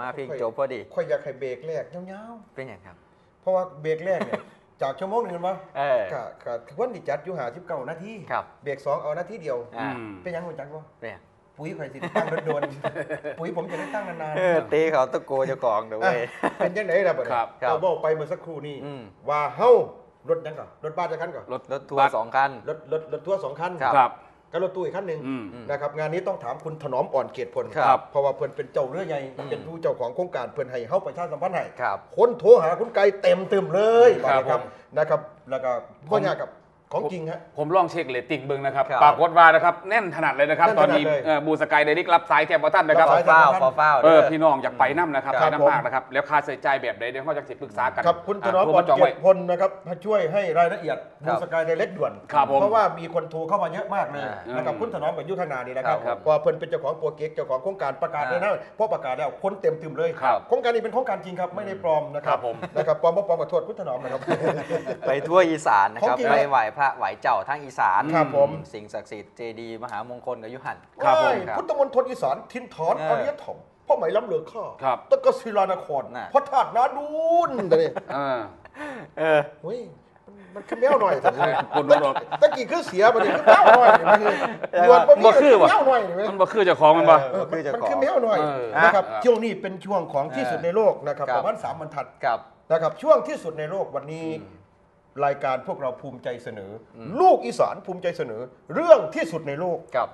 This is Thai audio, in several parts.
มาเพลงจบพอดีค่อยอยากให้เบรกแรกยาวเป็นอย่างครับๆเพราะว่าเบรกแรกเนี่ยจากชั่วโมงหนึงมันวะเออกะกะวันที่จัดอยู่หาสิบเก้านาทีครับเบรกสองเอานาทีเดียวอ่าอืมเป็นยังหัวจักวะเป็นหยังปุ๋ยข่อยสิได้ตั้งโดนๆปุ๋ยผมจะได้ตั้งนานเออตีเขาตะโกเจ้าของเดี๋ยวๆอะเว้ยเป็นยังไงล่ะบัดนี้ครับครับเราบอกไปเมื่อสักครู่นี้อืมว่าเฮ้ารถยังก่อนรถบ้านจะคันก่อนรถรถทัวร์สองคันรถรถรถทัวร์สองคันครับครับ กับรถตู้อีกคันหนึ่งอืมนะครับงานนี้ต้องถามคุณถนอมอ่อนเกตพลครับ เพราะว่าเพิ่นเป็นเจ้าเรือใหญ่เป็นผู้เจ้าของโครงการเพิ่นให้เฮาประชาสัมพันธ์ให้ครับ คนโทรหาคุณไก่เต็มเต็มเลยครับนะครับนะครับแล้วก็พ่อยากกับ ของจริงฮะ ผมลองเช็คเลตติ้งเบิ่งนะครับ ครับ ปรากฏว่านะครับแน่นถนัดเลยนะครับ แน่นตอนนี้ถนัดเลยเอ่อบูสกายเดลิกรับสายแทบบ่ท่านนะครับ รับสายฟ้าวฟ้าวฟ้าวเอด้อพี่น้องอยากไปน้ำนะครับ ครัไปบน้ำมากนะครับ แล้วค่าใช้จ่ายแบบใดเดี๋ยวเขาจะสิปรึกษากันครับคุณถนอมอะอ่อนจองเกไว้ตพลนะครับมาช่วยให้รายละเอียดครับูบสกายไดเล็กด่วน ครับผมเพราะว่ามีคนโทรเข้ามาเยอะมากเลยอ่านะครับอืมคุณถนอมกับยุทธนานี่นะครับครับเพอเพิ่นเป็นเจ้าของโปรเจกต์เจ้าของโครงการประกาศอ่าเลยนะเพราะประกาศแล้วคนเต็มตึมเลยครับโครงการนี้เป็นโครงการจริงครับไม่ได้ปลอมนะครัครับบผม นะครับปลอมบ่ปลอมขอโทษคุณถนอมนะครับ ไปทั่วอีสานนะครับของจริง ไปไหว้พระไหว้เจ้าทั้งอีสานครับผม สิ่งศักดิ์สิทธิ์เจดีย์มหามงคลกับยุหันครับผมเอ้ยครับ พุทธมณฑลอีสานทินฐานเอออารยธรรมพ่อไหมล้ำเหลือข้าครับตะกศิลานครน่ะ พระธาตุนาดูนแต่นี่เออเออ เฮ้ยมันมันขึ้นแมวหน่อยแต่คนรู้หรอกตะกี้คือเสียไปดิขึ้นแมวหน่อยนี่มันคือหยวดบ่คือว่ะแมวหน่อยนี่ไหมมันบ่คือเจ้าของมันบ่ เออคืมันอเจ้ามันของขึ้นแมวหน่อยเออนะครับอะช่วงนี้เป็นช่วงของที่สุดในโลกนะครับ ครับ ประมาณสามบรรทัดกับ นะครับช่วงที่สุดในโลกวันนี้ รายการพวกเราภูมิใจเสนออลูกอีสานภูมิใจเสนอ เรื่องที่สุดในโลกกับ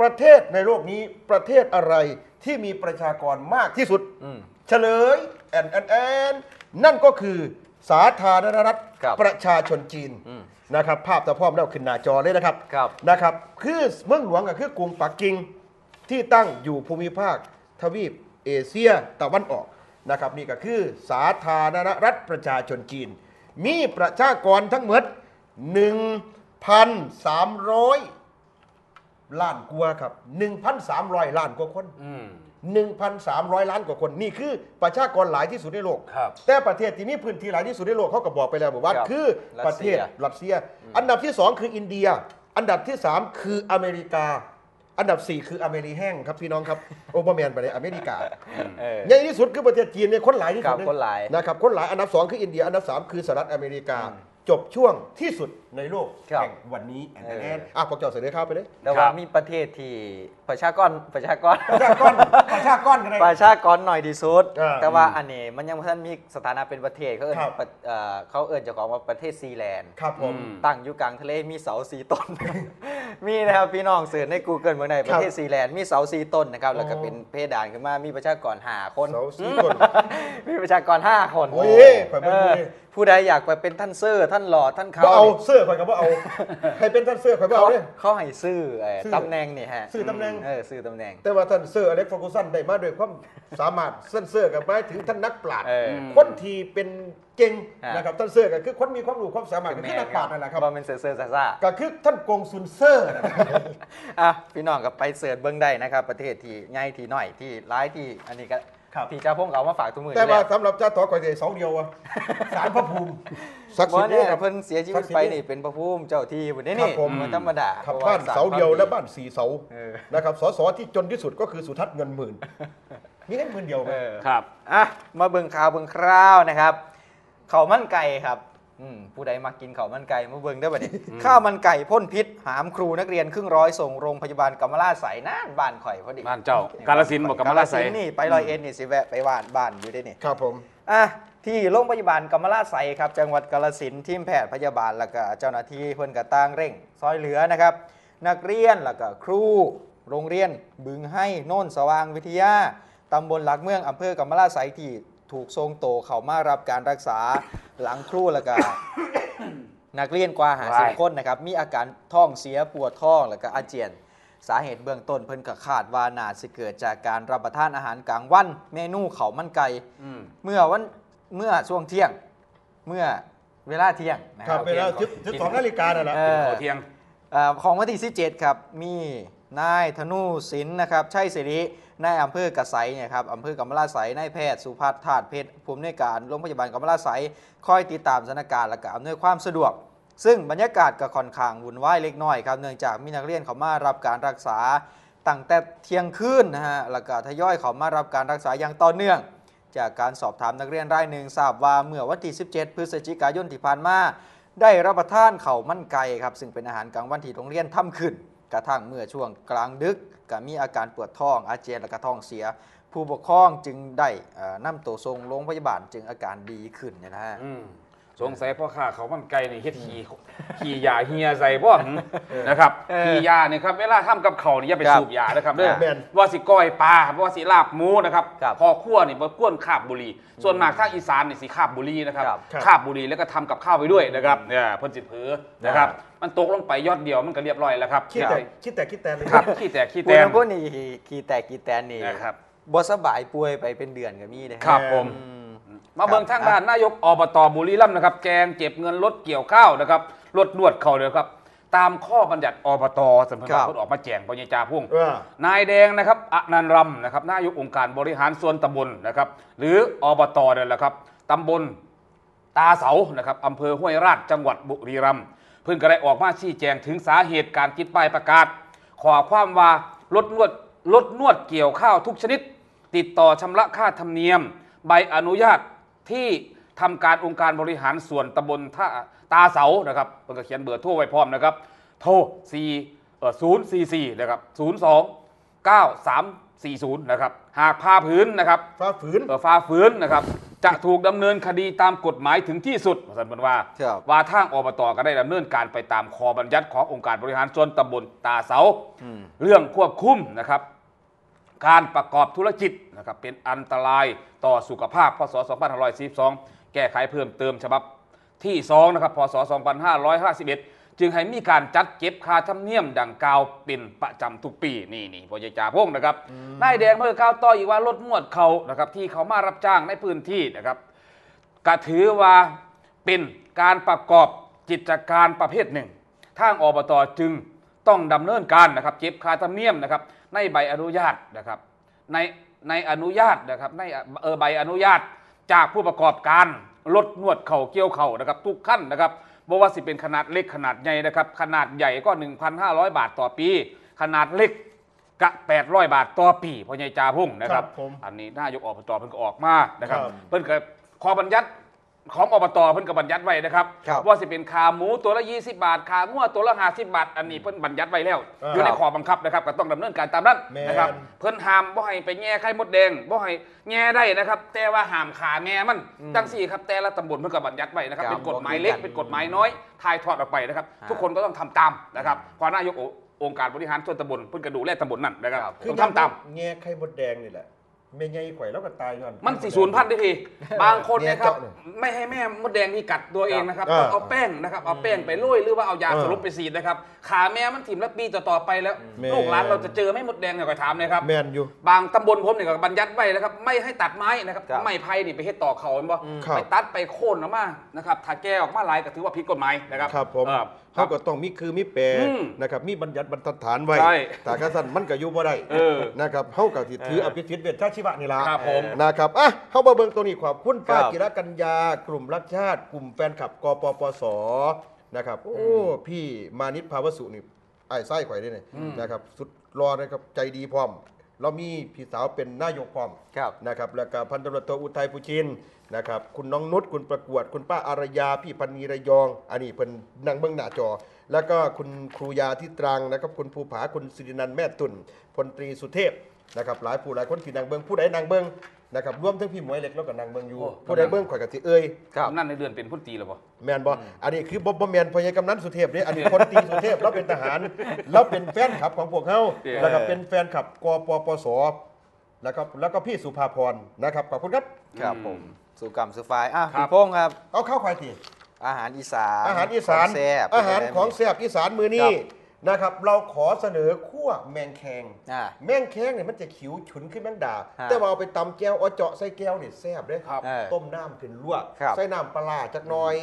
ประเทศในโลกนี้ประเทศอะไรที่มีประชากรมากที่สุด อืม เฉลยแอนแอนแอนนั่นก็คือสาธารณรัฐครับประชาชนจีนอืมนะครับ ภาพตะพร้อมแล้วขึ้นหน้าจอเลยนะครับครับ นะครับคือเมืองหลวงก็คือกรุงปักกิ่งที่ตั้งอยู่ภูมิภาค ทวีปเอเชียตะวันออกนะครับ นี่ก็คือสาธารณรัฐประชาชนจีน มีประชากรทั้งหมด1,300 ล้านกว่าครับ 1,300 ล้านกว่าคน อืม 1,300 ล้านกว่าคนนี่คือประชากรหลายที่สุดในโลก ครับแต่ประเทศที่มีพื้นที่หลายที่สุดในโลกเขาก็บอกไปแล้วบอกว่า ครับคือประเทศรัสเซียรัสเซียอันดับที่ 2 คืออินเดีย อันดับที่ 3 คืออเมริกา อันดับ 4 คืออเมริแห้งครับพี่น้องครับ โอเปอร์แมนไปเลยอเมริกาเออ ใหญ่ที่สุดคือประเทศจีนเนี่ยคนหลายที่สุดครับเยคนหลาย นะครับคนหลายอันดับ 2 คืออินเดียอันดับ 3 คือสหรัฐอเมริกา จบช่วงที่สุด ในโลกครับ แห่งวันนี้แอนเออแอนอะพวกเจ้าเสนอข้าวไปเลย แต่ว่ามีประเทศที่ประชากรประชากร ประชากรประชากรกันเลย ประชากรหน่อยที่สุด อ่าแต่ว่าอันนี้มันยังไม่ทันมีสถานะเป็นประเทศเขาเอิ้นครับ ประเอ่อเขาเอิ้นเจ้าของว่าประเทศซีแลนด์ ครับผม อืม ตั้งอยู่กลางทะเลมีเสาสีต้น มีนะครับพี่น้องเสิร์ชใน Google เมืองใดประเทศซีแลนด์มีเสาสีต้นนะครับแล้วก็อ๋อเป็นเพดานขึ้นมามีประชากรห้าคน เสาสีต้น มีประชากรห้าคนโอ้ยข่อยเบิ่งดูดิเออผู้ใดอยากไปเป็นท่านเซอร์ ท่านหลอดท่านเขาก็เอานี่เสื้อข่อยก็บ่เอาใครเป็นท่านเสื้อข่อยบ่เขาเอาเนี่ยเขาให้ซื้อเอ่อซื้อตำแหน่งนี่ฮะซื้อตำแหน่ง เออซื้อตำแหน่ง แต่ว่าท่านเซอร์อเล็กซ์ฟอร์กูสันได้มาด้วยความสามารถเส้นเสื้อกับหมายถึงท่านนักปราชญ์เออคนที่เป็นเก่งฮะ นะครับท่านเสื้อก็คือคนมีความรู้ความสามารถก็คือนักปราชญ์นั่นแหละครับบ่เป็นเซอร์เซอร์ซ่าซ่าก็คือท่านกงซุนเซอร์นะครับ อะพี่น้องก็ไปเสิร์ชเบิ้งได้นะครับ ประเทศที่ใหญ่ที่น้อยที่ร้ายที่อันนี้ก็ ครับที่เจ้าพงเขามาฝากทุกมือแต่อยู่ว่าแล้วสำหรับเจ้าต่อข่อยได้เสาเดียวอะสารพระภูมิศักดิ์บ่สิทธิ์เนี่เนี่ยยครับเพิ่นเสียชีวิตไปนี่เป็นพระภูมิเจ้าที่บุญนี่ครันี่บผมมันธรรมดาครับพระบ้านสร้เสาเดียวควมและบ้านสี่เสาเออนะครับสสที่จนที่สุดก็คือสุทัศน์เงินหมื่นมีเงินหมื่นเดียวไหมเออครับอะมาเบิ่งข่าวเบิ่งคราวนะครับข้าวมันไก่ครับอืม ผู้ใดมากินข้าวมันไก่มาเบิ่งได้บ่เนี่ยข้าวมันไก่พ่นพิษ หามครูนักเรียนครึ่งร้อยส่งโรงพยาบาลกำมะลาไสน่านบ้านข่อยพอดีบ้านเจ้ากาฬสินธุ์บอกกำมะลาไสกฬสินธุ์นี่ไปลอยเอ็นนี่สิแวะไปบ้านบ้านอยู่ได้นี่ครับผม อะที่โรงพยาบาลกำมะลาไสครับ จังหวัดกาฬสินธุ์ทีมแพทย์พยาบาลแล้วก็เจ้าหน้าที่เพิ่นกระต่างเร่ง ซอยเหลือนะครับ นักเรียนแล้วก็ครู โรงเรียนบึงให้โน่นสว่างวิทยาตำบลหลักเมืองอำเภอกำมะลาไสที่ ถูกทรงโตเขามารับการรักษาหลังครูแล้วก็นักเรียนกว่าหาสิบว้ายคนนะครับ มีอาการท้องเสียปวดท้องแล้วก็อาเจียน สาเหตุเบื้องต้นเพิ่นก็คาดว่าน่าสิเกิดจากการรับประทานอาหารกลางวัน เมนูเขาวมันไก่อืมเมื่อวันเมื่อช่วงเที่ยงเมื่อเวลาเที่ยงนะคครัรับบเวลาสิบสิบสองนาฬิกานั่นแหละเออขอเที่ยงเอ่อของวันที่17ครับมี นายธนูศิลป์นะครับใช่สิรินายอำเภอกระไสเนี่ยครับอำเภอกำมะลาไสนายแพทย์สุพัฒน์ธาตุเพชรผู้อำนการโรงพยาบาลกำมะลาไสคอยติดตามสถานการณ์และก็อำนวยความสะดวก ซึ่งบรรยากาศก็ค่อนข้างวุ่นวายเล็กน้อยครับเนื่องจากมีนักเรียนเขามารับการรักษาตั้งแต่เที่ยงคืนนะฮะแล้วก็ทยอยเขามารับการรักษาอย่างต่อเนื่อง จากการสอบถามนักเรียนรายหนึ่งทราบว่าเมื่อวันที่ 17 พฤศจิกายนที่ผ่านมาได้รับประทานเข่ามั่นไก่ครับซึ่งเป็นอาหารกลางวันที่โรงเรียนทำขึ้น กระทั่งเมื่อช่วงกลางดึกก็มีอาการปวดท้องอาเจียนและกระท้องเสีย ผู้ปกครองจึงได้เอ่อนำตัวส่งโรงพยาบาลจึงอาการดีขึ้นนะฮะ สงสัยพ่อข้าเขามันไกลนี่เฮ็ดขี่ขี่ยาเฮียใส่บ่หึนะครับเออขี่ยาเนี่ยครับเวลาทำกับเขาวนี่อย่าไปครับสูบยานะครับเด้อแม่น ว่าสิก้อยปลาว่าสิลาบหมูนะครับครับ พอคั่วนี่บ่ก้วนคาบบุหรี่ส่วนมากทางอีสานนี่สิคาบบุหรี่นะครับ ครับ ครับ คาบบุหรี่แล้วก็ทำกับข้าวไปด้วยนะครับเนี่ยเพิ่นสิเผือนะครับ มันตกลงไปยอดเดียวมันก็เรียบร้อยแล้วครับคิดแต่คิดแต่คิดแต่เลย ครับขี้แตกขี้พูแตดนถึงพวกนี้ขี่แตกขี่แตนนี่นะครับบ่สบายป่วยไปเป็นเดือนก็มีนะคครัรับบผม อืม มาเบิ่งทางด้านนายกอบตบุรีรัมย์นะครับแจงเก็บเงินลดเกี่ยวข้าวนะครับลดนวดเขาเลยครับ ตามข้อบัญญัติอบตสำนักครังานบพูดออกมาแจงปัญญาจาพุ่งเออนายแดงนะครับอนันต์รำนะครับนายกองค์การบริหารส่วนตำบลนะครับ หรืออบตเนี่ยแหละครับตำบลตาเสานะครับอำเภอห้วยราชจังหวัดบุรีรัมย์เพิ่งก็ได้ออกมาชี้แจงถึงสาเหตุการติดป้ายประกาศ ขอความว่าลดนวดลดนวดเกี่ยวข้าวทุกชนิด ติดต่อชำระค่าธรรมเนียม ใบอนุญาต ที่ทำการองค์การบริหารส่วนตำบลท่าตาเสานะครับเพิ่นก็เขียนเบอร์โทรไว้พร้อมนะครับ โทร4เอ่อ044นะครับ02 9340นะครับหากพาผืนนะครับฟ้าฝืน เอ่อฝ่าฝืนนะครับจะถูกดำเนินคดีตามกฎหมายถึงที่สุดสันเป็นว่า ครับ ว่าทางอบตก็ได้ดำเนินการไปตามคอบัญญัติขององค์การบริหารส่วนตำบลตาเสา อืม เรื่องควบคุมนะครับ การประกอบธุรกิจนะครับเป็นอันตรายต่อสุขภาพพศ 2542 แก้ไขเพิ่มเติมฉบับที่2นะครับพศ 2551 จึงให้มีการจัดเก็บค่าธรรมเนียมดังกล่าวเป็นประจำทุกปีนี่นี่พอใหญ่จ่าพงศ์นะครับนายแดงเมื่อก้าวต่ออีกว่าลดมวดเขานะครับที่เขามารับจ้างในพื้นที่นะครับก็ถือว่าเป็นการประกอบกิจการประเภทหนึ่ง ทางอบตจึงต้องดำเนินการนะครับเก็บค่าธรรมเนียมนะครับ ในใบอนุญาตนะครับในในอนุญาตนะครับในเออใบอนุญาตจากผู้ประกอบการลดนวดเข่าเกี่ยวเข่านะครับ ทุกขั้นนะครับบ่ว่าสิเป็นขนาดเล็กขนาดใหญ่นะครับ ขนาดใหญ่ก็ 1,500 บาทต่อปี ขนาดเล็กกะ800 บาทต่อปีพอใหญ่จาพุ่งนะครับ ครับผมอันนี้นายกอบตเพิ่นก็ออกมานะครับ ครับ เพิ่นก็ขอบัญญัติ ของอบตเพิ่นก็บัญญัติไว้นะครับ ครับว่าสิเป็นขาหมูตัวละ 20 บาท ขางัวตัวละ 50 บาท อันนี้เพิ่นบัญญัติไว้แล้วอ่าอยู่ในข้อบังคับนะครับก็ต้องดำเนินการตามนั้นแม่น นะครับ เพิ่นห้ามบ่ให้ไปแง่ไข่มดแดงบ่ให้แง่ได้นะครับ แต่ว่าห้ามขาแง่มันจังสี่ครับแต่ละตำบลเพิ่นก็บัญญัติไว้นะครับครับเป็นกฎหมายเล็กบ่คือกันเป็นกฎหมายน้อยทายทอดออกไปนะครับอ่าทุกคนก็ต้องทำตามนะครับเพราะนายกองค์การบริหารส่วนตำบลเพิ่นก็ดูแลตำบลนั่นนะครับครับ คือต้องทำตาม แง่ไข่มดแดงนี่แหละ แม่ใหญ่ข่อยแล้วก็ตายย้อนมันสี่ศูนย์พันธุ์ดิพี่บางคนเนะครับเนี่ยเจาะเนี่ยไม่ให้แม่มดแดงที่กัดตัวเองนะครับอ่าต้องเอาแป้งนะครับเอาแป้งไปโรยหรือว่าเอายาเออสลบไปสีดนะครับขาแม่มันถิ่มแล้วปีต่อๆไปแล้วแม่ลูกหลานเราจะเจอไหม่มดแดงเนี่ยก็ถามนะครับแมนอยู่บางตำบลผมเนี่ยก็บัญญัติไว้นะครับไม่ให้ตัดไม้นะครับครับไม้ไผ่นี่ไปเฮ็ดต่อเขาเห็นบ่ครับไปตัดไปโค่นออกมานะครับถ้าแก้ออกมาหลายก็ถือว่าผิดกฎหมายนะครับครับผมเออครัเขาบก็ต้องมีคือมีแปรอืมนะครับมีบัญญัติบรรทัดฐานไว้ใช่แต่กระสันมันก็อยู่บ่ได้เออนะครับเขาก็สิถือเอออภิสิทธิ์เวชชาชีวะนี่ล่ะครับผมนะครับอะเข้ามาเบิ่งตัวนี้ขอบคุณป้าครับกิรกัญญากลุ่มรักชาติ กลุ่มแฟนคลับกปปสนะครับโอ้พี่มานิดภาวสุนี่ไอ้ไส้ข่อยด้วยนี่นะครับ สุดรอนะครับใจดีพร้อม เรามีพี่สาวเป็นนายกพร้อมครับ นะครับแล้วก็พันตำรวจโทอุทัยปุชินนะครับคุณน้องนุชคุณประกวด คุณป้าอารยา พี่พันนีระยอง อันนี้เป็นนางเบื้องหน้าจอ แล้วก็คุณครูยาที่ตรังนะครับคุณภูผาคุณสิรินันท์แม่ตุนพลตรีสุเทพนะครับหลายผู้หลายคนที่นางเบื้องผู้ใดนางเบื้อง นะครับรวมทั้งพี่หมวยเล็กแล้วก็นางเบื้องอยู่โอ้ ผู้ใดเบื้องข่อยกับสิเอ้ยครับ นั่นในเดือนเป็นพุทธตีหรือเปล่า แมนบออันนี้คือบบแมนพญากำนันสุเทพเนี่ยอันนี้คนตรีสุเทพแล้วเป็นทหาร แล้วเป็นแฟนคลับของพวกเขาเออแล้วก็เป็นแฟนคลับกปปสนะครับแล้วก็พี่สุภาพรนะครับขอบคุณครับ ครับผมสู่กรรมสู่ฝ่ายอะครับ พี่พงษ์ครับ เอาข้าวควายทีอาหารอีสานอาหารอีสาน ขงแซ่บ อาหารของแซ่บอีสานมือนี้ครับ นะครับเราขอเสนอขั้วแมงแคงอ่า แมงแคงเนี่ยมันจะขิวฉุนขึ้นแมงดา ฮะแต่ว่าเอาไปตำแก้วเอาเจาะใส่แก้วเนี่ยแซ่บเด้ครับ เออต้มน้ำขึ้นลวกครับใส่น้ำปลาร้าจักหน่อย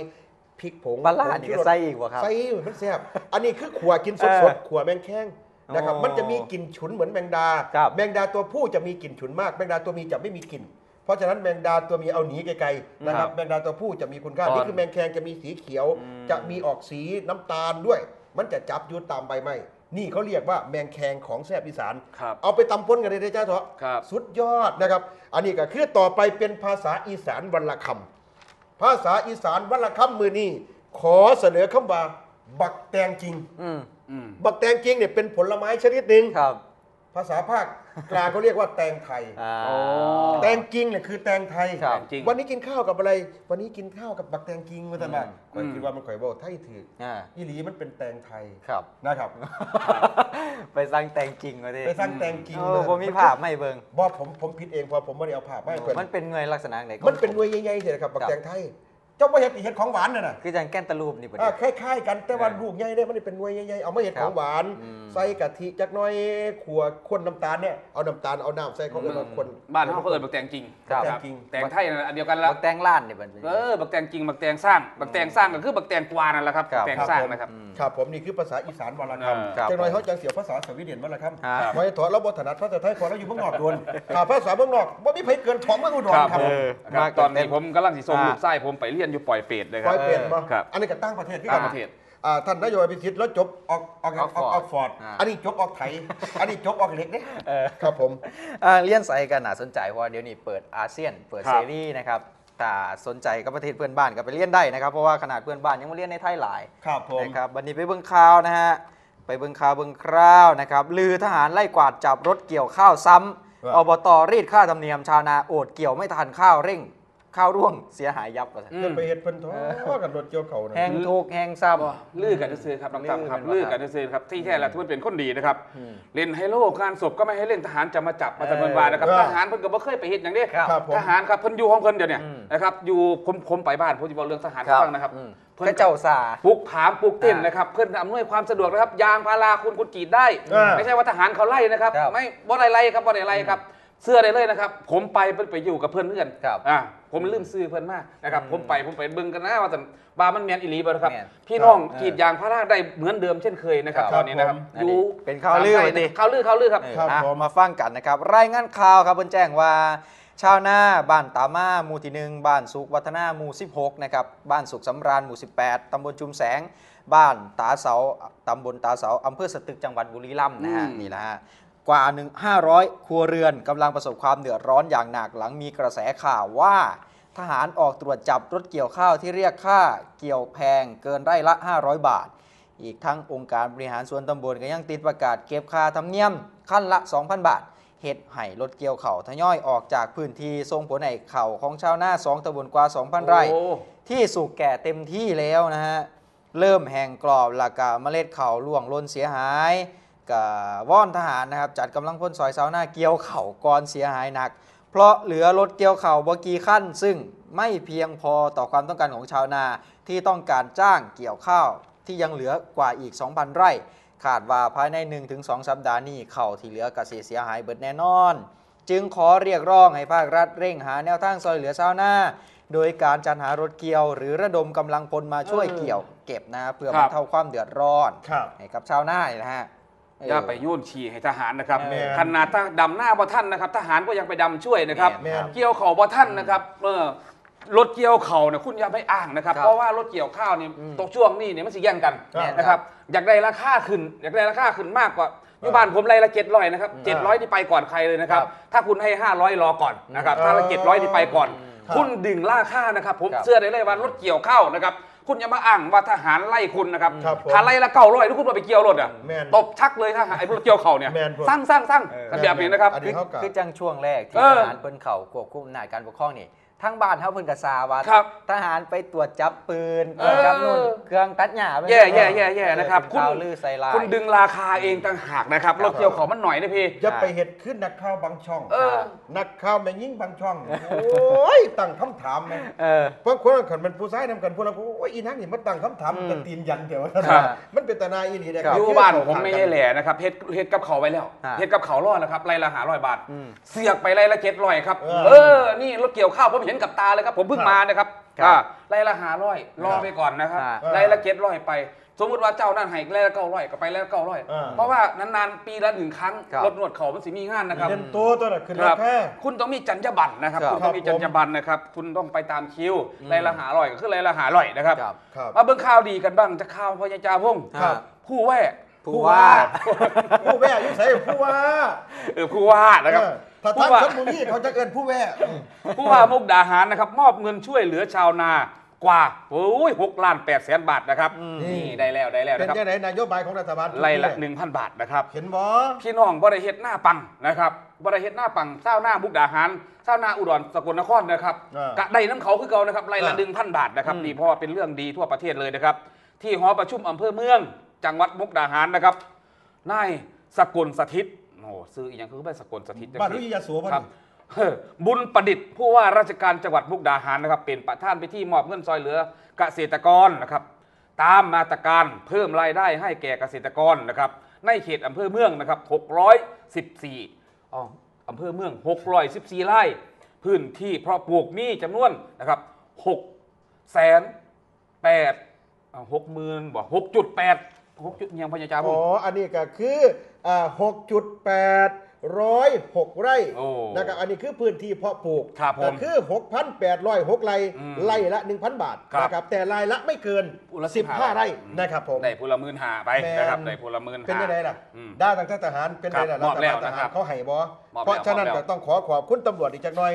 พริกผงปลาร้าผงนี่ชูก็รสใส่อีกบ่ครับใส่มันแซ่บอันนี้คือขัวกินสเอดอๆขัวแมงแคงนะครับอ๋อมันจะมีกลิ่นฉุนเหมือนแมงดา ครับแมงดาตัวผู้จะมีกลิ่นฉุนมากแมงดาตัวเมียจะไม่มีกลิ่น เพราะฉะนั้นแมงดาตัวเมียเอาหนีไกลๆนะคครัรับบแมงดาตัวผู้จะมีคุณค่าตอน นี่คือแมงแคงจะมีสีเขียวอืมจะมีออกสีน้ำตาลด้วย มันจะจับอยู่ตามใบไม้นี่เขาเรียกว่าแมงแคงของแซ่บอีสาน ครับ เอาไปตำปนกันเลยเด้อจ้าเถอะครับ สุดยอดนะครับ อันนี้ก็คือต่อไปเป็นภาษาอีสานวันละคำภาษาอีสานวันละคำมือนี้ขอเสนอคำว่า บักแตงจริง อืมอืมบักแตงจริงเนี่ยเป็นผลไม้ชนิดหนึ่งครับ ภาษาภาค กลางเขาเรียกว่าแตงไทย อ่าโอ้แตงจริงเนี่ยคือแตงไทย ครับจริงวันนี้กินข้าวกับอะไร วันนี้กินข้าวกับบักแตงจริงมาแต่บ้านอืม ข่อยคิดว่ามันข่อยบอกไทยถืออ่าอีหลีมันเป็นแตงไทยครับ นะครับ ไปสร้างแต่งจริงมาดิไปสร้างแตงจริงเออผมมีภาพไม่เบิ่งบอกผมผมผิดเองเพอผมไม่ได้เอาภาพมาให้เพิ่นมันเป็นเงยลักษณะไหน มันเป็นหน่วยใหญ่ๆเสียนะครับบักแตงไทย เจ้าไม่เห็นติเห็ดของหวานน่ะนะคือจังแก้นตะลูปนี่ปะอ่าเนี่ยคล้ายๆกันแต่ว่าเออลูกใหญ่ได้มันเป็นหน่วยใหญ่ๆเอามาเห็ดครับของหวานอืมใส่กะทิจักหน้อยขัวข้นน้ำตาลเนี่ยเอาน้ำตาลเอาน้ำใส่เขาก็มาคนบ้านเขาก็เอิญบักแตงจริงครับบักแตงจริง แตงไทยนั่นอันเดียวกันละบักแตงล้านนี่เป็นเออบักแตงจริงบักแตงสร้างบักแตงสร้างก็คือบักแตงกวานั่นแหละครับครับบักแตงสร้างนะครับ ครับผมนี่คือภาษาอีสานวรรณคเออครับำจังน้อยเขาจังเสียวภาษาสวีเดนวรรณคำฮะไว้ถอดเราบถนัดภาษาไทยขอเราอยู่เมืองนอกโดนข่าวภาษาเมืองนอกว่ามีไผเกินถอเมืองอุดรครับครับผมเออครับมาตอนนี้เต็มผมกำลังสิส่งอ่า ลูกไส้ผมไปเรียนอยู่ปล่อยเปรตเลยคปรัล่อบยเปลี่ยนมาครับ อันนี้ก็ตั้งประเทศที่ต่างประเทศอ่าท่านนายกอภิสิทธิ์แล้วจบออกออกออกออกออกฟอร์ดอ่า อันนี้จบออกไทย อันนี้จบออกเหล็กเนี่ยเออ ครับผม อ่าเลียนใส่กันน่าสนใจเพราะว่าเดี๋ยวนี้เปิดอาเซียน เปิดครับเซรีส์นะครับแต่สนใจกับประเทศเพื่อนบ้านก็ไปเลียนได้นะครับ เพราะว่าขนาดเพื่อนบ้านยังมาเลียนในไทยหลายครับผม นะครับวันนี้ไปเบิ่งข่าวนะฮะไปเบิ่งข่าวเบิ่งคราวนะครับลือทหารไล่กวาดจับรถเกี่ยวข้าวซ้ำว่า อบตรีดค่าธรรมเนียมชาวนาโอดเกี่ยวไม่ทันข้าวเร่ง ข้าวร่วงเสียหายยับว่าซั่นอืมจะไปเห็ดเพิ่นท้อกับรถเกี่ยวเขานะ แห้งทุกข์แห้งซ้ำ ลื่อกันซื้อๆครับน้องตั้มครับลื่ลื่ออกักันนซื้อๆ ครับที่แท้แล้วทุกคนเป็นคนดีนะครับอืมเล่นไฮโลงานศพก็ไม่ให้เล่นทหารจะมาจับมาเออจำเนินวานะครับเออทหารเพิ่นก็บ่เคยไปเฮ็ดอย่างนี้ครับครับผม ทหารครับเพิ่นอยู่ของเพิ่นเดี๋ยวเนี่ยอืม นะครับอยู่ผมผมไปบ้านผมจะบอกเรื่องทหารครับฟังนะครับอืมเพิ่น พระเจ้าสา ปลูกผามปลูกเต้นอ่านนะครับเพื่อนอำนวยความสะดวกนะครับยางพาราคุณคุณกรีดได้ อ่า ไม่ใช่ว่าทหารเขาไล่นะครับ ครับไม่บ่ได้ไล่ครับบ่ได้ไล่ครับ เสื้อได้เลยนะครับ ผมไปเพิ่นไปอยู่กับเพื่อนเพื่อนครับอ่า ผมลืมซื้อเพื่อนมากนะครับอืมผมไปผมไปเบิ่งกันนะว่าแต่บามันแมนอีหลีบ่นะครับ แม่นพี่น้องครับกรีดยางพาราได้เหมือนเดิมเช่นเคยนะครับครับตอนนี้นะครับอันอนี้ยู่เป็นข่าวลือตมไว้ดิ ข่าวลือข่าวลือครับเออครับ อะผม มาฟังกันนะครับ รายงานข่าวครับเพิ่นแจ้งว่า ชาวนาบ้านตามาหมู่ที่หนึ่งบ้านสุขวัฒนาหมู่ 16 นะครับ บ้านสุขสำราญหมู่ 18 ตำบลจุมแสง บ้านตาเสา ตำบลตาเสาอำเภอสตึกจังหวัดบุรีรัมย์นะฮะ อืม นี่แหละฮะ กว่า 1 500 ครัวเรือนกำลังประสบความเดือดร้อนอย่างหนักหลังมีกระแสข่าวว่า ทหารออกตรวจจับรถเกี่ยวข้าวที่เรียกค่าเกี่ยวแพงเกินไร่ละ 500 บาท อีกทั้งองค์การบริหารส่วนตำบลก็ยังติดประกาศเก็บค่าธรรมเนียมขั้นละ 2,000 บาทเฮ็ดให้รถเกี่ยวเข่าวทยอยออกจากพื้นที่ส่งผลให้เข่าวของชาวนา2ตำบลกว่า 2,000 ไร่โอ้ที่สุกแก่เต็มที่แล้วนะฮะเริ่มแห้งกรอบแล้วก็เมล็ดเข่าวล่วงหล้นเสียหายกับ ว่อนทหารนะครับจัดกำลังพลซอยเสาหน้าเกี่ยวเข่าวก่อนเสียหายหนัก เพราะเหลือรถเกี่ยวเข่าวบกี่ขั้น ซึ่งไม่เพียงพอต่อความต้องการของชาวนาที่ต้องการจ้างเกี่ยวข้าวที่ยังเหลือกว่าอีก 2,000 ไร่ขาดว่าภายใน 1-2 สัปดาห์นี้เข่าวที่เหลือก็สิเสียหายเบิดแน่นอน จึงขอเรียกร้องให้ภาครัฐเร่งหาแนวทางซอยเหลือชาวนาโดยการจัดหารถเกี่ยว หรือระดมกำลังพลมาช่วยเออเกี่ยว เก็บนะเพื่อครับบรรเทาความเดือดร้อนครับให้กับชาวนานะฮะเอย่าไปโยุ่นฉี่ให้ทหารนะครับแม่นขนาดถ้าดำหน้าบ่ท่านนะครับทหารก็ยังไปดำช่วยนะครับ แม่น เกี่ยวเข่าบ่ท่านนะครับเออรถเกี่ยวเข่าเนี่ยคุณอย่าไปอ้างนะครับ ครับเพราะว่ารถเกี่ยวข้าวเนี่ยอืมตกช่วงนี้เนี่ยมันสิแย่งกันแม่น นะครับอยากได้ราคาขึ้น อยากได้ราคาขึ้นมากกว่าอยู่บ้านผมไรละเจ็ดร้อยนะครับเจ็ดร้อยที่ไปก่อนใครเลยนะครับครับถ้าคุณให้ห้าร้อยรอก่อนนะครับถ้าละเออเจ็ดร้อยที่ไปก่อนครับคุณดึงราคานะครับผมครับเชื่อได้เลยว่ารถเกี่ยวข้าวนะครับ คุณอย่ามาอ้างว่าทหารไล่คุณนะครับครับผมถ้าไล่ละเก้าร้อยทุกคุณมาไปเกี่ยวรถอะแม่นตบชักเลยถ้าหาไอ้พวกเกี่ยวเข่าเนี่ยแม่นพวก สร้างสร้างสร้างเออกันแบบนี้นะครับ อันนี้เขาคือจังช่วงแรกที่เออ ทหารเพิ่นเข่าควบคุมอำนาจการปกครองนี่ ทั้งบ้านเฮาเพิ่นกระซาว่าครับ ทหารไปตรวจจับปืนตรวจจับนู่นเออเครื่องตัดหญ้าไปแย่แย่แย่แย่นะครับคุณข่าวลือใส่ลายคุณดึงราคาเองต่างหากนะครับครับรถเกี่ยวเข่ามันหน่อยนะพี่จะไปเห็ดขึ้นนักข่าวบางช่องเออนักข่าวแม่งยิ่งบางช่องโอ้ยตั้งคำถามแม่งเออเพราะคนขันเป็นผู้ซ้ายนำกันพวกเราก็โอ้ยอีนั่งนี่มันตั้งคำถามอืมแต่ตีนยันเดี๋ยวครับมันเป็นตานาอีนี่นะครับอยู่บ้านผมไม่ใช่แหล่นะครับเฮ็ดเฮ็ดกับเขาไว้แล้วฮะเฮ็ดกับเขารอดแล้วครับไรละหาร้อยบาทอืมเสียกไปไรละเจ็ดร้อยครับเออเออนี่รถเกี่ยวข้าวผมเห็นกับตาเลยครับ ผมเพิ่งมานะครับครับอ่าไรละหาร้อยรอไปก่อนนะครับอ่าไรละเจ็ดร้อยไป สมมติว่าเจ้านั่นให้ไรละเก้าร้อยก็ไปไรละเก้าร้อยอ่า เพราะว่านานๆปีละหนึ่งครั้งครับ รถนวดเขามันสิมีงานนะครับเล่นตัวตัวน่ะขึ้นครารับคาคุณต้องมีจรรยาบรรณนะครับครับคุณต้องมีจรรยาบรรณนะครับ คุณต้องไปตามคิวไรละหาร้อยก็คือไรละหาร้อยนะครับ ครับ ครับมาเบิ่งข่าวดีกันบ้างจะข่าวพญาจาพงศ์ครับ ผู้แว่ผู้ว่า ผู้แว่อยุ่ใส่ผู้ว่า เออผู้ว่านะครับ เออ ถ้าผู้ท่านว่าชนบุรีเขาจะเอินผู้แว่ผู้ว่ามุกดาหารนะครับมอบเงินช่วยเหลือชาวนากว่าโอ้ยหกล้านแปดแสนบาทนะครับนี่ได้แล้วได้แล้วเป็นนะครับยังไงนโยบายของรัฐบาลไล่ละหนึ่งพันบาทนะครับ เห็นบ่พี่น้องบริเฮ็ดหน้าปังนะครับบริเฮ็ดหน้าปังเศร้าหน้ามุกดาหารเศร้าหน้าอุดรสกลนครนะครับอ่ากะได้น้ำเขาคือเก่านะครับไล่ละอ่าหนึ่งพันบาทนะครับนี่เพราะว่าเป็นเรื่องดีทั่วประเทศเลยนะครับ ที่หอประชุมอำเภอเมือง จังหวัดมุกดาหารนะครับนายสกลสถิต โอ้ซื้ออีกอย่างคือไปสกลสถิตจังบ้านสิวิทยาสูบครับ เฮ้อบุญประดิษฐ์ผู้ว่าราชการจังหวัดมุกดาหารนะครับเป็นประธานไปที่มอบเงินซอยเหลือเกษตรกรนะครับ ตามมาตรการเพิ่มรายได้ให้แก่เกษตรกรนะครับ ในเขตอำเภอเมืองนะครับ 614อ๋ออำเภอเมือง 614ไร่พื้นที่เพาะปลูกมีจำนวนนะครับ6แสน8หกหมื่นบอก6.8 หกจุดเอียงพญาจาผม อ๋อ อันนี้ก็คือหกจุดแปด 106 ไร่นะครับอันนี้คือพื้นที่เพาะปลูกครับผมก็คือ 6,806 ไร่ไร่ละ 1,000 บาทนะครับแต่รายละไม่เกิน พูนละ15 ไร่นะครับผม ได้พลเมื่นหาไปนะครับได้พลเมื่นเป็นห้ไงล่ะอืด้าทางทหารเป็นยังไงล่ะรับมอบแล้วฐทหารเขาให้บอเพราะฉะนั้นก็ต้องขอขอบคุณตำรวจอีกจักหน่อย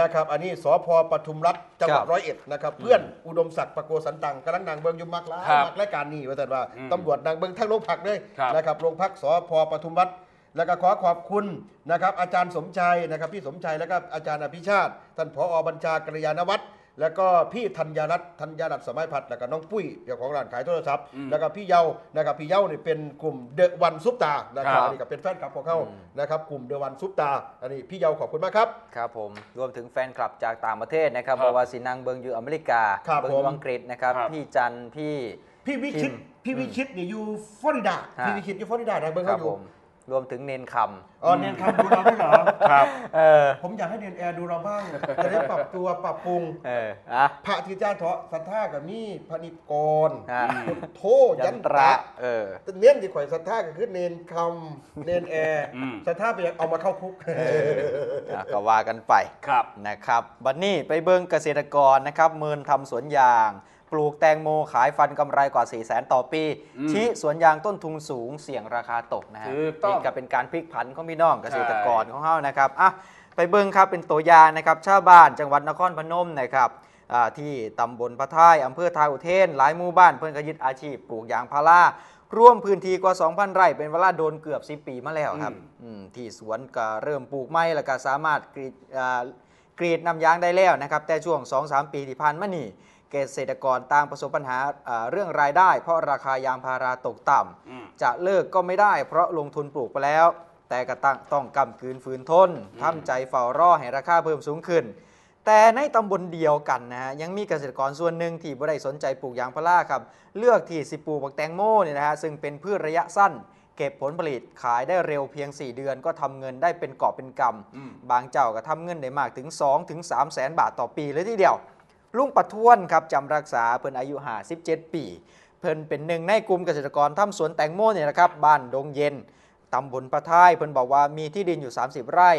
นะครับ อันนี้สพปทุมรัฐจังหวัดร้อยเอ็ดนะครับ เพื่อนอุดมศักดิ์ประโกสันตังกำลังนางเบิงอยุมมักลาบมักและการนี้ว่าแต่ว่าตำรวจนางเบิงทั้งโรงพักเลยนะครับโรงพักสพปทุมรัฐ แล้วก็ขอขอบคุณนะครับอาจารย์สมชัยนะครับพี่สมชัยแล้วก็อาจารย์อภิชาติท่านผอบัญชากัลยาณวัฒน์แล้วก็พี่ธัญรัตน์ธัญรัตน์สมัยพัฒน์แล้วก็น้องปุ้ยเจ้าของร้านขายโทรศัพท์อืมแล้วก็พี่เยานะครับพี่เยาเนี่ยเป็นกลุ่มเดอะวันซุปตานะครับครับอันนี้ก็เป็นแฟนคลับของเขานะครับกลุ่มเดอะวันซุปตาอันนี้พี่เยาขอบคุณมากครับครับผมรวมถึงแฟนคลับจากต่างประเทศนะครับครับบอกว่าสินังเบิงอยู่อเมริกาครับเบิงผมอยู่อังกฤษนะครับครับพี่จันทร์พี่พี่วิชิตพิมพ์พี่วิชิตนี่อยู่ฟลอริดาฮะพี่วิชิตอยู่ฟลอริดานะเบิ้งครัเขาบอผยู่ม รวมถึงเนนคอ๋อเนียนคำดูเราด้วยเหรอครับำเออผมอยากให้เนียนแอร์ดูเราบ้างจะได้ปรับตัวปรับปรุงเอออะพระที่เจ้าเถาะสัทธากับมีพระนิกรฮะพุทโธยัยันนตตระระเออแต่เน้นที่ข่อยสัทธาก็คือเนนคำเนนแอร์อืมสัทธาไปยังเอามาเข้าคุกอะก็ว่ากันไปครับนะครับ บัดนี้ไปเบิ่งเกษตรกรนะครับเมินทำสวนยาง ปลูกแตงโมขายฟันกำไรกว่า 4 0 0แสนต่อปี อืมชี้สวนยางต้นทุนสูงเสี่ยงราคาตกนะฮะถูกต้องนี่ก็เป็นการพลิกผันของพี่น้องเกษตรกรของเฮานะครับอะไปเบิ่งครับเป็นตัวอย่างนะครับชาวบ้านจังหวัดนครพนมนะครับอ่าที่ตำบลพระท้ายอำเภอทายอุเทนหลายหมู่บ้านเพิ่นก็ยึดอาชีพปลูกยางพาราร่วมพื้นที่กว่า 2,000 ไร่เป็นเวลาโดนเกือบ 10 ปีมาแล้วครับอืมที่สวนก็เริ่มปลูกไม้แล้วก็สามารถกรีดอ่า กรีดนำยางได้แล้วนะครับ แต่ช่วง 2-3 ปีที่ผ่านมานี่ เกษตรกรต่างประสบปัญหาอ่าเรื่องรายได้ เพราะราคายางพาราตกต่อืมำจะเลิกก็ไม่ได้เพราะลงทุนปลูกไปแล้ว แต่ก็ตั้งต้องกำกืนฝืนทนทำใจเฝ้ารอให้ราคาเพิ่มสูงขึ้น แต่ในตำบลเดียวกันนะฮะยังมีเกษตรกรส่วนหนึ่งที่บ่ได้สนใจปลูกยางพาราครับ เลือกที่สิปลูกบักแตงโมเนี่ยนะฮะซึ่งเป็นพืชระยะสั้นเก็บผลผลิตขายได้เร็วเพียง 4 เดือนก็ทำเงินได้เป็นกอบเป็นกอืมำบางเจ้าก็ทำเงินได้มากถึง2ถึง3แสนบาทต่อปีเลยทีเดียว ลุงปะทวนครับจำรักษาเพิ่นอายุ57ปี เพิ่นเป็นหนึ่งในกลุ่มเกษตรกรทำสวนแตงโมเนี่ยนะครับบ้านดงเย็นตำบลปะท้ายเพิ่นบอกว่ามีที่ดินอยู่ 30 ไร่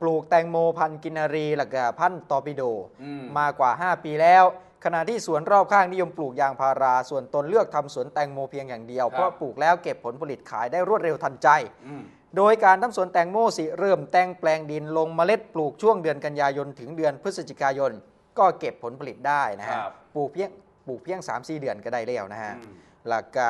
ปลูกแตงโมพันธุ์กินนารีแล้วก็พันธุ์ตอร์ปิโดอืมมากว่า 5 ปีแล้ว ขณะที่สวนรอบข้างนิยมปลูกยางพารา ส่วนตนเลือกทำสวนแตงโมเพียงอย่างเดียวครับเพราะปลูกแล้วเก็บผลผลิตขายได้รวดเร็วทันใจอืมโดยการทำสวนแตงโมสิเริ่มแต่งแปลงดินลงเมล็ดปลูกช่วงเดือนกันยายนถึงเดือนพฤศจิกายน ก็เก็บผลผลิตได้นะฮะครับ ปลูกเพียงปลูกเพียง3-4 เดือนก็ได้แล้วนะฮะอืม แล้วก็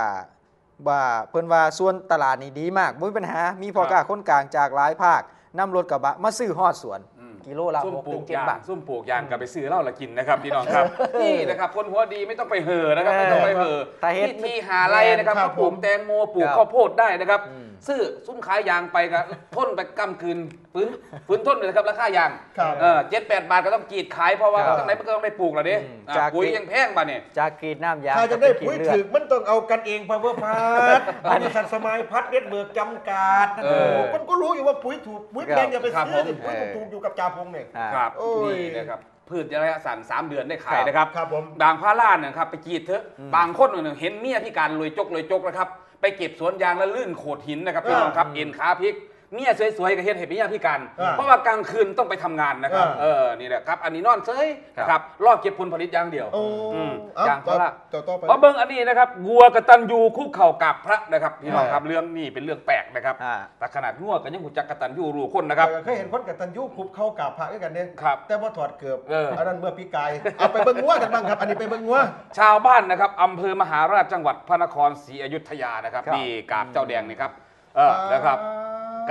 ว่าเพิ่นว่าส่วนตลาดนี่ดีมากไม่มีปัญหา มีพ่อครับค้าคนกลางจากหลายภาคนำรถกระบะมาซื้อฮอดสวน อืม กิโลละส้มหกปลูถึกงเจ็ดยางบาท ส้มปลูกยางกับไปซื้อเหล้าละกินนะครับพี่น้องครับ นี่นะครับคนหัวดีไม่ต้องไปเห่อนะครับไม่ต้องไปเห่อถ้าเฮ็ดวิธีหาไรนะครับครับก็ปลูกผม แตงโมปลูกครับข้าวโพดได้นะครับ อืม ซื้อซุ้มขายยางไปก็ทนไปกำคืนฟื้นฟื้นทนเลยนะครับราคายางครับเออเจ็ดแปดบาทก็ต้องกรีดขายเพราะว่าครับข้างในมันก็ต้องได้ปลูกแล้วเด้อืมอะจาก ปุ๋ยยังแพงป่ะเนี่ย จากกรีดน้ำยางถ้าจะได้ก็ปุ๋ยไปกินเลือถึดกมันต้องเอากันเองพาวเวอร์พาร์ทบริษัทสมัยพัฒน์เน็ตเบิร์กจำกัดเออมันก็รู้อยู่ว่าปุ๋ยถูกปุ๋ยแพงอย่าไปครับซื้อดิผม ปุ๋ยถูกๆอยู่กับจ่าพงเนี่ย อ่า ครับโอ้ย นี่นะครับพืชระยะสั้นสามเดือนได้ขาครับยนะครับ ครับผมบางพาราเนี่ยครับไปกรีดเถอะบางคนเนี่ยเห็นเมียพิการลอยจกลอยจกนะครับ ไปเก็บสวนยางแล้วลื่นโขดหินนะครับพี่น้องครับอืมเอ็นขาพลิก เมียสวยๆกับเฮ็ดให้เมียพิการ อ่าเพราะว่ากลางคืนต้องไปทำงานนะครับ อ่า เออ นี่แหละครับ อันนี้นอนเฉยนะครับ รอเก็บผลผลิตอย่างเดียว โอ้อืมเอ้าอย่างพระต่อต่อไป เพราะเบิ้งอันนี้นะครับงัวกตันยูคุกเข่ากับพระนะครับพี่น้องครับเรื่องนี้เป็นเรื่องแปลกนะครับอ่า แต่ขนาดงัวก็ยังหูจักกตันยูรู้คนนะครับ เคยเห็นคนกับตันยูคุบเข้ากับพระด้วยกันเนี่ยครับแต่ว่าถอดเกือบเอออั นนั้นเมื่อปีกาย เอาไปเบิ่งงัวกันบ้างครับ อันนี้ไปเบิ่งงัว ชาวบ้านนะครับอำเภอมหาราชจังหวัดพระนครศรีอยุธยานะครับครับ นี่กราบเจ้าแดงนี่ครับเออนะครับ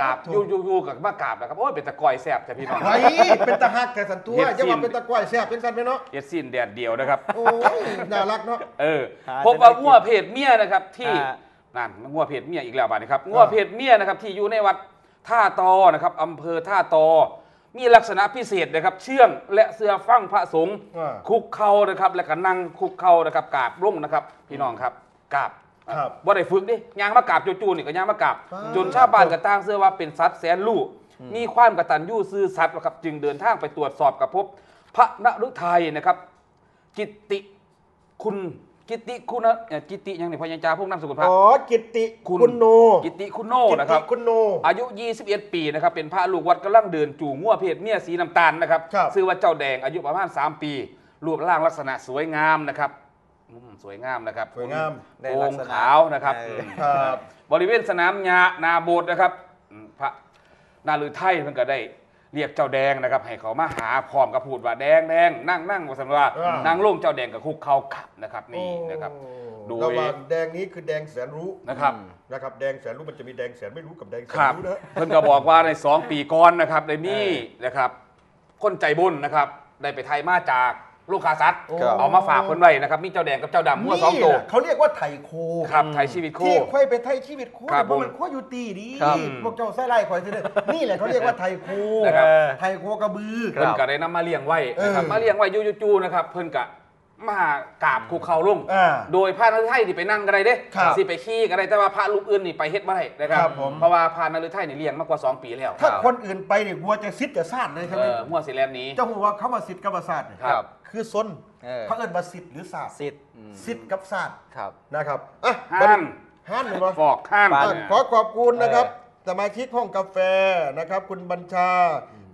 กราบยูยูยูกับมากราบนะครับโอ้ยเป็นตะกอยแซ่บแต่พี่น้อง ไว้เป็นตะหักแต่สันตัวเฮ็ดจะสิ้ว่านเป็นตะกร้อยแซ่บเป็นสันไหมเนาะเอดซินแดดเดียวนะครับ โอ้ยน่ารักเนาะ เออหาพบว่าจะได้กินงัวเพศเมียนะครับที่อ่า นั่นงัวเพศเมียอีกแล้วบ้านี้ครับงัวเพศเมียนะครับที่อยู่ในวัดท่าตอนะครับอำเภอท่าตอ มีลักษณะพิเศษนะครับเชื่องและเสือฟั่งพระสงฆ์อ่า คุกเข่านะครับ และก็นั่งคุกเข่านะครับกราบร่งนะครับ พี่น้องครับกราบ ครับบ่ได้ฝึกดิยางมากราบจู่ๆนี่ก็ยางมากราบครับ จนชาวบ้านก็ต่างเชื่อว่าเป็นสัตว์แสนรู้มีความกตัญญูซื่อสัตย์นะครับจึงเดินทางไปตรวจสอบกับพบ พระนฤทัยนะครับ กิตติคุณกิตติคุณเอ่อกิตติยังนี่พอยังจาพวกนามสกุลพระ อ๋อกิตติคุณคุณโนกิตติคุณโนกิตนะครับติคุณโน อายุ 21 ปี นะครับ เป็นพระลูกวัดกำลังเดินจู่งัวเพศเมียสีน้ำตาลนะครับ ครับ ชื่อว่าเจ้าแดง อายุประมาณ 3 ปี รูปร่างลักษณะสวยงามนะครับ อืมสวยงามนะครับสวยงาม ได้โอลังกษณะขาวนะครับเออมครับ บริเวณสนามหญ้านาโบสถ์นะครับอืมพระนาลือไทยเพิ่นก็ได้เรียกเจ้าแดงนะครับ ให้เขามาหาพร้อมกับพูดว่าแดงแดงนั่งนั่งว่าสันว่าอ่านั่งลงเจ้าแดงกับคุกเขากลับนะครับนี่นะครับ โดย ระหว่างแดงนี้คือแดงแสนรู้นะครับ นะครับแดงแสนรู้มันจะมีแดงแสนไม่รู้กับแดงแสนครับรู้นะ เพิ่นก็บอกว่าใน 2 ปีก่อนนะครับได้มีนะครับ คนใจบุญนะครับ ได้ไปไทยมาจาก ลูกค้าสัตว์ครับ เอามาฝากคนไว้นะครับ มีเจ้าแดงกับเจ้าดำมั่วสองตัว นี่แหละเขาเรียกว่าไถโคครับไทยชีวิตโคที่ค่อยไปไทยชีวิตโคครับเพราะผมมันโคอยู่ตีดีครับ พวกเจ้าไส้ไล่คอยสิเด้อนี่แหละเขาเรียกว่าไทยโคนะครับ ไทยโคกระบือ ครัเพิ่นบก็ได้นำมาเลี้ยงไว้นะครับเออ มาเลี้ยงไว้อยูๆนะครับเพิ่นก็ มากราบคุกเข่าลง อ่าโดยพระนฤทัยนี่ไปนั่งกันได้เด้ครับสิไปขี้กันได้แต่ว่าพระรูปอื่นนี่ไปเฮ็ดบ่ได้นะครับ ครับผม เพราะว่าพระนฤทัยนี่เลี้ยงมากกว่า 2 ปีแล้วถ้าคนอื่นไปเนี่ยกลัวจะซิดจะซาดเลยใช่เอไหมอมั่วสิแลนด์นี้ เจ้าหัวว่าเขาว่าซิดกับว่าซาดเนี่ยครับ คือซนเออเขาเอิ้นว่าซิดหรือซาดสิทธิ์อืมซิดกับซาดครับ นะครับอะห้านห้านเลยมั้ฟอกห้านปาอะนขอขอบคุณนะครับเอสมาชิกห้องกาแฟนะครับ คุณบัญชา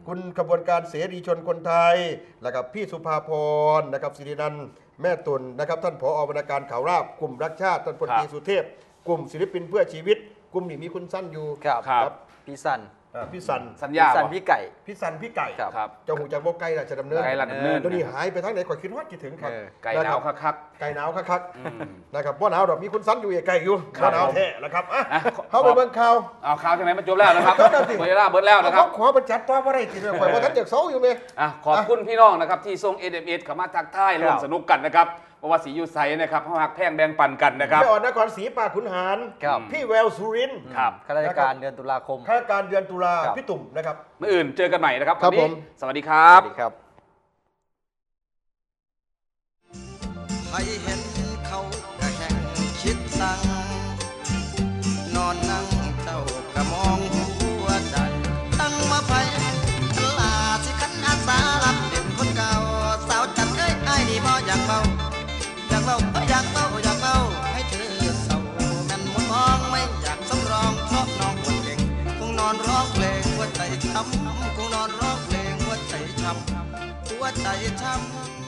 คุณขบวนการเสรีชนคนไทยแล้วกับพี่สุภาพรนะครับสิรินันท์แม่ตุลนะครับ ท่านผอวรรณการข่าวราบกลุ่มรักชาติท่านพลตรีสุเทพ กลุ่มศิลปินเพื่อชีวิต กลุ่มนี้มีคุณสั้นอยู่ครับครับพี่สัน อ่าพี่สันสัญพี่ญาสันบ่พี่ไก่ พี่สันพี่ไก่ครับครับ เจ้าหูจากโบไก่ราชดำเนินไก่ลาดดำเนิน ตัวนี้หายไปทางไหนก่อนคิดว่าคิดถึงครับเออไก่หนาวะครับคักไก่หนาวคักอืมๆนะครับว่าหนาวดอกมีคุณสั้นอยู่ไก่อยู่ครับว่าหนาวแท้แล้วครับอะอะเข้าไปเบิ่งข่าวๆเอาข่าวจากไหนมาจบแล้วนะครับเอาเดี๋ยวสิเวลาเบิดแล้วนะครับเขาขอบรรจัดตัวว่าได้จริงเลยข่อยว่าท่านจากเสาอยู่ไหมอะขอบคุณพี่น้องนะครับที่ส่ง SMS เข้ามาทักทายร่วมครับสนุกกันนะครับ เพราะว่าสียูไซนะครับเขาหักแพงแบ่งปันกันนะครับ พี่อ่อนนครศรีป่าขุนหารครับ พี่แววสุรินทร์ครับข้าราชการเดือนตุลาคม ข้าราชการเดือนตุลาครับ พี่ตุ่มนะครับ เมื่ออื่นเจอกันใหม่นะครับครัวับนนี้ผม สวัสดีครับสวัสดีครับ ใครเห็น táyé tá mọ́.